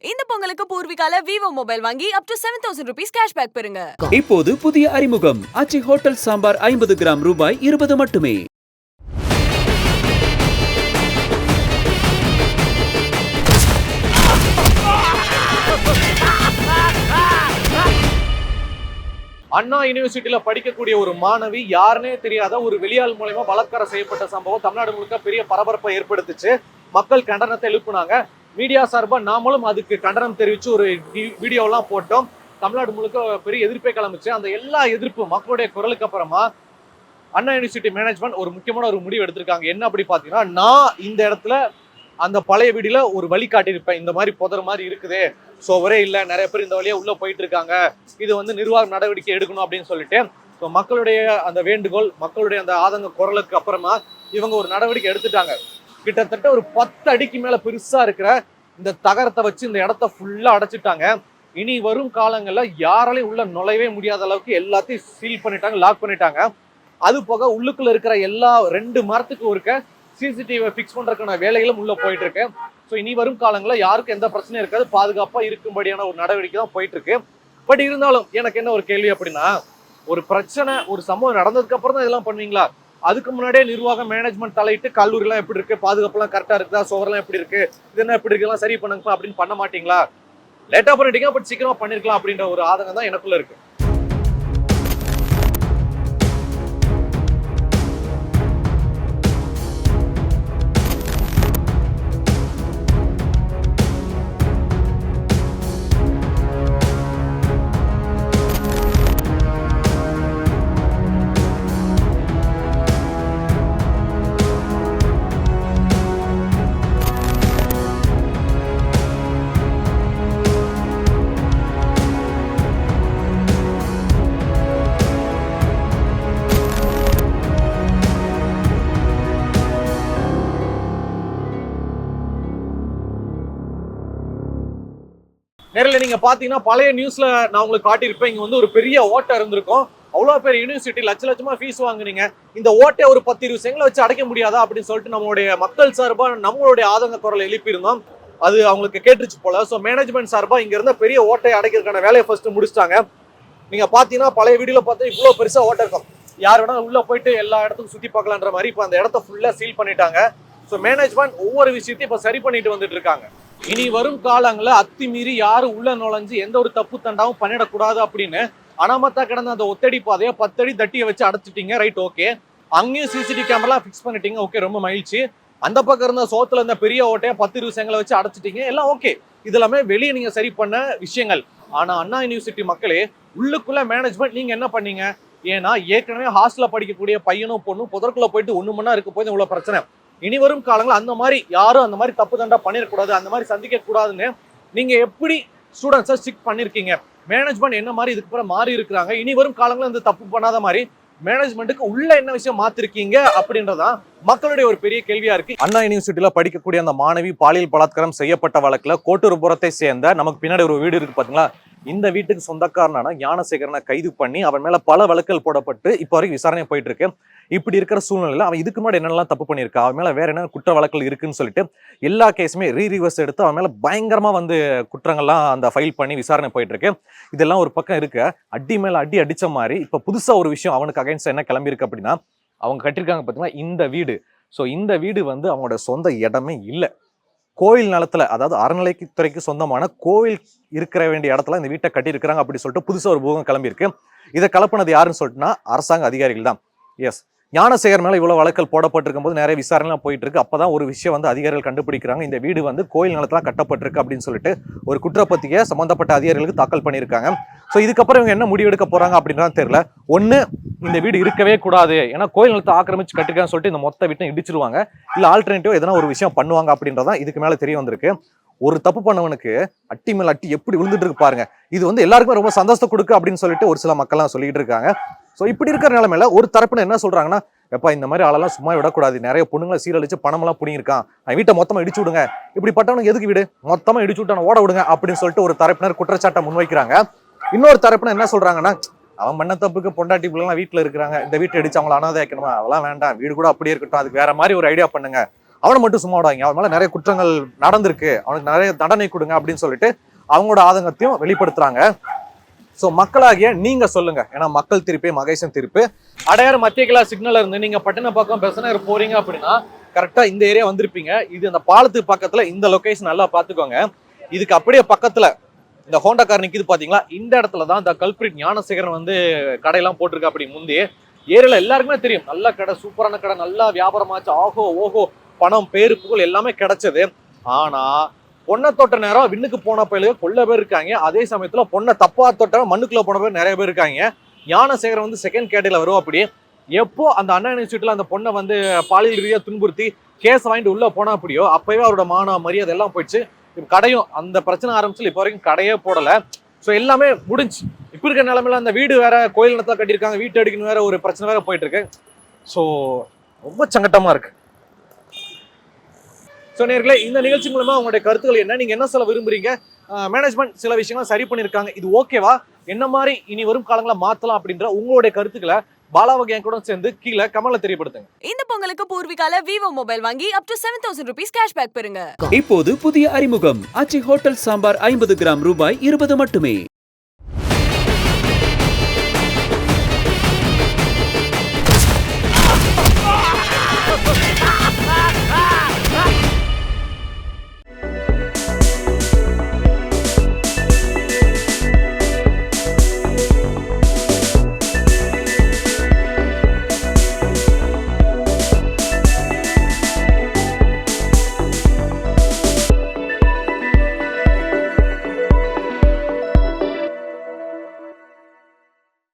இந்த பொங்கலுக்கு பூர்விகால Vivo mobile வாங்கி up to seven thousand rupees cashback பெறுங்க. இப்போது புதிய அறிமுகம். அச்சி ஹோட்டல் சாம்பார் ஐம்பது கிராம் ரூபாய் இருபது மட்டுமே. அண்ணா யூனிவர்சிட்டியில படிக்கக்கூடிய ஒரு மாணவி யாருன்னே தெரியாத ஒரு வெளியாள் மூலயமா பலாத்காரம் செய்யப்பட்ட சம்பவம் தமிழ்நாடு முழுக்க பெரிய பரபரப்பை ஏற்படுத்துச்சு. மக்கள் கண்டனத்தை எழுப்புனாங்க. மீடியா சார்பாக நாமளும் அதுக்கு கண்டனம் தெரிவிச்சு ஒரு வீடியோலாம் போட்டோம். தமிழ்நாடு முழுக்க பெரிய எதிர்ப்பை கிளம்பிச்சு. அந்த எல்லா எதிர்ப்பு மக்களுடைய குரலுக்கு அப்புறமா அண்ணா யூனிவர்சிட்டி மேனேஜ்மெண்ட் ஒரு முக்கியமான ஒரு முடிவு எடுத்திருக்காங்க. என்ன அப்படி பார்த்தீங்கன்னா நான் இந்த இடத்துல அந்த பழைய வீடியில் ஒரு வழி காட்டியிருப்பேன். இந்த மாதிரி புதற மாதிரி இருக்குது. ஸோ ஒரே இல்லை. நிறைய பேர் இந்த வழியா உள்ள போயிட்டு இருக்காங்க. இது வந்து நிர்வாக நடவடிக்கை எடுக்கணும் அப்படின்னு சொல்லிட்டு ஸோ மக்களுடைய அந்த வேண்டுகோள் மக்களுடைய அந்த ஆதங்க குரலுக்கு அப்புறமா இவங்க ஒரு நடவடிக்கை எடுத்துட்டாங்க. கிட்டத்தட்ட ஒரு பத்து அடிக்கு மேல பெருசா இருக்கிற இந்த தகரத்தை வச்சு இந்த இடத்த ஃபுல்லா அடைச்சிட்டாங்க. இனி வரும் காலங்கள்ல யாராலையும் உள்ள நுழையவே முடியாத அளவுக்கு எல்லாத்தையும் சீல் பண்ணிட்டாங்க லாக் பண்ணிட்டாங்க. அது போக உள்ளுக்குள்ள இருக்கிற எல்லா ரெண்டு மரத்துக்கு ஒருக்க சிசிடிவி ஃபிக்ஸ் பண்ணுறதுக்கான வேலைகளும் உள்ளே போயிட்டு இருக்கு ஸோ இனி வரும் காலங்களில் யாருக்கும் எந்த பிரச்சனையும் இருக்காது. பாதுகாப்பாக இருக்கும்படியான ஒரு நடவடிக்கை தான் போயிட்டு இருக்கு பட் இருந்தாலும் எனக்கு என்ன ஒரு கேள்வி அப்படின்னா ஒரு பிரச்சனை ஒரு சம்பவம் நடந்ததுக்கு அப்புறம் தான் இதெல்லாம் பண்ணுவீங்களா? அதுக்கு முன்னாடியே நிர்வாகம் மேனேஜ்மெண்ட் தலையிட்டு கல்லூரிலாம் எப்படி இருக்கு? பாதுகாப்புலாம் கரெக்டாக இருக்குதா? சோகரெல்லாம் எப்படி இருக்கு? இது என்ன எப்படி இருக்குலாம் சரி பண்ணுங்கப்பா அப்படின்னு பண்ண மாட்டீங்களா? லேட்டாக பண்ணிட்டீங்க பட் சீக்கிரமா பண்ணிருக்கலாம் அப்படின்ற ஒரு ஆதங்கம் தான் எனக்குள்ள இருக்கு. நேரில் நீங்கள் பார்த்தீங்கன்னா பழைய நியூஸில் நான் உங்களுக்கு காட்டியிருப்பேன். இங்கே வந்து ஒரு பெரிய ஓட்டை இருந்திருக்கும். அவ்வளோ பேர் யூனிவர்சிட்டி லட்ச லட்சமாக ஃபீஸ் வாங்குனீங்க. இந்த ஓட்டை ஒரு பத்து இருபது செங்கலை வச்சு அடைக்க முடியாதா அப்படின்னு சொல்லிட்டு நம்மளுடைய மக்கள் சார்பாக நம்மளுடைய ஆதங்க குரலை எழுப்பியிருந்தோம். அது அவங்களுக்கு கேட்டுருச்சு போல. ஸோ மேனேஜ்மெண்ட் சார்பாக இங்கே இருந்த பெரிய ஓட்டை அடைக்கிறதுக்கான வேலையை ஃபர்ஸ்ட் முடிச்சிட்டாங்க. நீங்கள் பார்த்தீங்கன்னா பழைய வீடியோவில் பார்த்தா இவ்வளோ பெருசாக ஓட்டை இருக்கும். யார் வேணால் உள்ளே போயிட்டு எல்லா இடத்துக்கும் சுற்றி பார்க்கலான்ற மாதிரி இப்போ அந்த இடத்த ஃபுல்லாக சீல் பண்ணிட்டாங்க. ஸோ மேனேஜ்மெண்ட் ஒவ்வொரு விஷயத்தையும் இப்போ சரி பண்ணிட்டு வந்துட்டு இருக்காங்க. இனி வரும் காலங்களில் அத்துமீறி யாரும் உள்ள நுழைஞ்சு எந்த ஒரு தப்பு தண்டாவும் பண்ணிடக்கூடாது அப்படின்னு அனாமத்தா கிடந்த அந்த ஒத்தடி பாதையை பத்தடி தட்டியை வச்சு அடைச்சிட்டீங்க. ரைட் ஓகே அங்கேயும் சிசிடிவி கேமரா ஃபிக்ஸ் பண்ணிட்டீங்க. ஓகே ரொம்ப மகிழ்ச்சி. அந்த பக்கம் இருந்த சோத்துல இருந்த பெரிய ஓட்டையை பத்து இருபது வச்சு அடைச்சிட்டீங்க. எல்லாம் ஓகே இது எல்லாமே வெளியே நீங்க சரி பண்ண விஷயங்கள். ஆனா அண்ணா யூனிவர்சிட்டி மக்களே உள்ளுக்குள்ள மேனேஜ்மெண்ட் நீங்க என்ன பண்ணீங்க? ஏன்னா ஏற்கனவே ஹாஸ்டல்ல படிக்கக்கூடிய பையனும் பொண்ணும் புதற்குள்ள போயிட்டு ஒண்ணு மணி நேரம் இருக்க போது இவ்வளவு பிரச்சனை. இனி வரும் காலங்கள் அந்த மாதிரி யாரும் அந்த மாதிரி தப்பு தண்டா பண்ணிடக்கூடாது அந்த மாதிரி சந்திக்க கூடாதுன்னு நீங்க எப்படி ஸ்டூடெண்ட்ஸை ஸ்டிக் பண்ணிருக்கீங்க? மேனேஜ்மெண்ட் என்ன மாதிரி இதுக்கு அப்புறம் மாறி இருக்கிறாங்க? இனி வரும் காலங்களில் இந்த தப்பு பண்ணாத மாதிரி மேனேஜ்மெண்ட்டுக்கு உள்ள என்ன விஷயம் மாத்திருக்கீங்க அப்படின்றதான் மக்களுடைய ஒரு பெரிய கேள்வியா இருக்கு. அண்ணா யூனிவர்சிட்டியில படிக்கக்கூடிய அந்த மாணவி பாலியல் பலாத்காரம் செய்யப்பட்ட வழக்குல கோட்டூர்புரத்தை சேர்ந்த நமக்கு பின்னாடி ஒரு வீடு இருக்கு பாத்தீங்களா? இந்த வீட்டுக்கு சொந்தக்காரனான ஞானசேகரனை கைது பண்ணி அவன் மேல பல வழக்குகள் போடப்பட்டு இப்போ வரைக்கும் விசாரணை போயிட்டு இருக்கு இப்படி இருக்கிற சூழ்நிலையில அவன் இதுக்கு முன்னாடி என்னெல்லாம் தப்பு பண்ணியிருக்கா? அவன் மேல வேற என்ன குற்ற வழக்குகள் இருக்குன்னு சொல்லிட்டு எல்லா கேஸுமே ரீ ரிவர்ஸ் எடுத்து அவன் மேல பயங்கரமா வந்து குற்றங்கள்லாம் அந்த ஃபைல் பண்ணி விசாரணை போயிட்டு இருக்கு இதெல்லாம் ஒரு பக்கம் இருக்கு. அடி மேல அடி அடிச்ச மாதிரி இப்ப புதுசா ஒரு விஷயம் அவனுக்கு அகைன்ஸ்ட் என்ன கிளம்பியிருக்கு அப்படின்னா அவங்க கட்டியிருக்காங்க பார்த்தீங்கன்னா இந்த வீடு. ஸோ இந்த வீடு வந்து அவங்களோட சொந்த இடமே இல்லை. கோயில் நிலத்துல அதாவது அறநிலைத்துறைக்கு சொந்தமான கோவில் இருக்கிற வேண்டிய இடத்துல இந்த வீட்டை கட்டியிருக்கிறாங்க அப்படி சொல்லிட்டு புதுசாக ஒரு பூகம் கிளம்பியிருக்கு. இதை கலப்பினது யாருன்னு சொல்லிட்டுனா அரசாங்க அதிகாரிகள் தான். எஸ் ஞானசேகர் மேலே இவ்வளோ வழக்கல் போடப்பட்டிருக்கும் போது நிறைய விசாரணைலாம் போயிட்டு இருக்கு அப்பதான் ஒரு விஷயம் வந்து அதிகாரிகள் கண்டுபிடிக்கிறாங்க. இந்த வீடு வந்து கோயில் நிலத்தில் கட்டப்பட்டிருக்கு அப்படின்னு சொல்லிட்டு ஒரு குற்றப்பத்திரிகை சம்மந்தப்பட்ட அதிகாரிகளுக்கு தாக்கல் பண்ணியிருக்காங்க. ஸோ இதுக்கப்புறம் இவங்க என்ன முடிவெடுக்க போகிறாங்க அப்படின்றது தெரியல. ஒன்று இந்த வீடு இருக்கவே கூடாது. ஏன்னா கோயில் நிலத்தை ஆக்கிரமிச்சு கட்டுக்கான்னு சொல்லிட்டு இந்த மொத்த வீட்டை இடிச்சிருவாங்க. இல்ல ஆல்டர்னேட்டிவ் எதனா ஒரு விஷயம் பண்ணுவாங்க அப்படின்றதான் இதுக்கு மேல தெரிய வந்திருக்கு. ஒரு தப்பு பண்ணவனுக்கு அட்டி மேல அட்டி எப்படி விழுந்துட்டு இருக்கு பாருங்க. இது வந்து எல்லாருக்குமே ரொம்ப சந்தோஷத்தை கொடுக்கு அப்படின்னு சொல்லிட்டு ஒரு சில மக்கள்லாம் சொல்லிட்டு இருக்காங்க. ஸோ இப்படி இருக்கிற நிலைமையில ஒரு தரப்புன என்ன சொல்றாங்கன்னா எப்பா இந்த மாதிரி ஆளெல்லாம் சும்மா விடக்கூடாது. நிறைய பொண்ணுங்களை சீரழிச்சு பணமெல்லாம் புனிருக்கான் அவன் வீட்டை மொத்தமா இடிச்சு விடுங்க. இப்படி பட்டவனுக்கு எதுக்கு வீடு? மொத்தமா இடிச்சு விட்டான ஓட விடுங்க. அப்படின்னு சொல்லிட்டு ஒரு தரப்பினர் குற்றச்சாட்டை முன்வைக்கிறாங்க. இன்னொரு தரப்பினர் என்ன சொல்றாங்கன்னா அவன் பண்ண தப்புக்கு பொண்டாட்டி பிள்ளைலாம் வீட்டில் இருக்கிறாங்க. இந்த வீட்டை அடிச்சு அவங்கள அனாதை வைக்கணுமா அதெல்லாம் வேண்டாம். வீடு கூட அப்படியே இருக்கட்டும். அதுக்கு வேற மாதிரி ஒரு ஐடியா பண்ணுங்க. அவனை மட்டும் சும்மா விடாங்க அவன் மேலே நிறைய குற்றங்கள் நடந்திருக்கு. அவனுக்கு நிறைய தண்டனை கொடுங்க அப்படின்னு சொல்லிட்டு அவங்களோட ஆதங்கத்தையும் வெளிப்படுத்துறாங்க. ஸோ மக்களாகிய நீங்க சொல்லுங்க. ஏன்னா மக்கள் திருப்பி மகேசன் திருப்பு. அடையாறு மத்திய கிளாஸ் சிக்னல் இருந்து நீங்க பட்டினப்பாக்கம் பெசனர் போறீங்க அப்படின்னா கரெக்டா இந்த ஏரியா வந்திருப்பீங்க. இது அந்த பாலத்துக்கு பக்கத்துல இந்த லொக்கேஷன் நல்லா பாத்துக்கோங்க இதுக்கு அப்படியே பக்கத்துல இந்த ஹோண்டா கார் நிற்கிது பார்த்தீங்களா இந்த இடத்துல தான் இந்த கல்பிரிட் ஞானசேகரன் வந்து கடையெல்லாம் போட்டிருக்கா அப்படி முந்தி. ஏரியில் எல்லாருக்குமே தெரியும். நல்ல கடை சூப்பரான கடை நல்லா வியாபாரமாச்சு ஆகோ ஓஹோ பணம் பேரு புகழ் எல்லாமே கிடைச்சது. ஆனால் பொண்ணை தொட்ட நேரம் விண்ணுக்கு போன பயிலுக கொள்ள பேர் இருக்காங்க. அதே சமயத்தில் பொண்ணை தப்பா தொட்ட மண்ணுக்குள்ளே போன பேர் நிறைய பேர் இருக்காங்க. ஞானசேகரன் வந்து செகண்ட் கேட்டரியில் வரும் அப்படி. எப்போ அந்த அண்ணா யூனிவர்சிட்டியில் அந்த பொண்ணை வந்து பாலியல் ரீதியாக துன்புறுத்தி கேஸ் வாங்கிட்டு உள்ளே போனால் அப்படியோ அப்பவே அவரோட மான மரியாதை எல்லாம் போயிடுச்சு. கடையும் அந்த பிரச்சனை ஆரம்பிச்சு இப்போ வரைக்கும் கடையே போடல. ஸோ எல்லாமே முடிஞ்சு. இப்போ இருக்க நிலைமையில அந்த வீடு வேற கோயில் நிலத்தில் கட்டியிருக்காங்க வீட்டு அடிக்கணும் வேற ஒரு பிரச்சனை வேற போயிட்டு இருக்கு ஸோ ரொம்ப சங்கட்டமா இருக்கு. ஸோ நேர்களே இந்த நிகழ்ச்சி மூலமா உங்களுடைய கருத்துக்கள் என்ன? நீங்க என்ன சொல்ல விரும்புறீங்க? மேனேஜ்மெண்ட் சில விஷயங்கள் சரி பண்ணியிருக்காங்க. இது ஓகேவா என்ன மாதிரி இனி வரும் காலங்களை மாற்றலாம் அப்படின்ற உங்களுடைய கருத்துக்களை பாலாவகை என் கூட சேர்ந்து கீழே கமலை தெரியப்படுத்துங்க. இந்த பொங்கலுக்கு பூர்விகால விவோ மொபைல் வாங்கி up to seven thousand rupees cashback பெறுங்க. இப்போது புதிய அறிமுகம். ஆச்சி ஹோட்டல் சாம்பார் ஐம்பது கிராம் ரூபாய் இருபது மட்டுமே.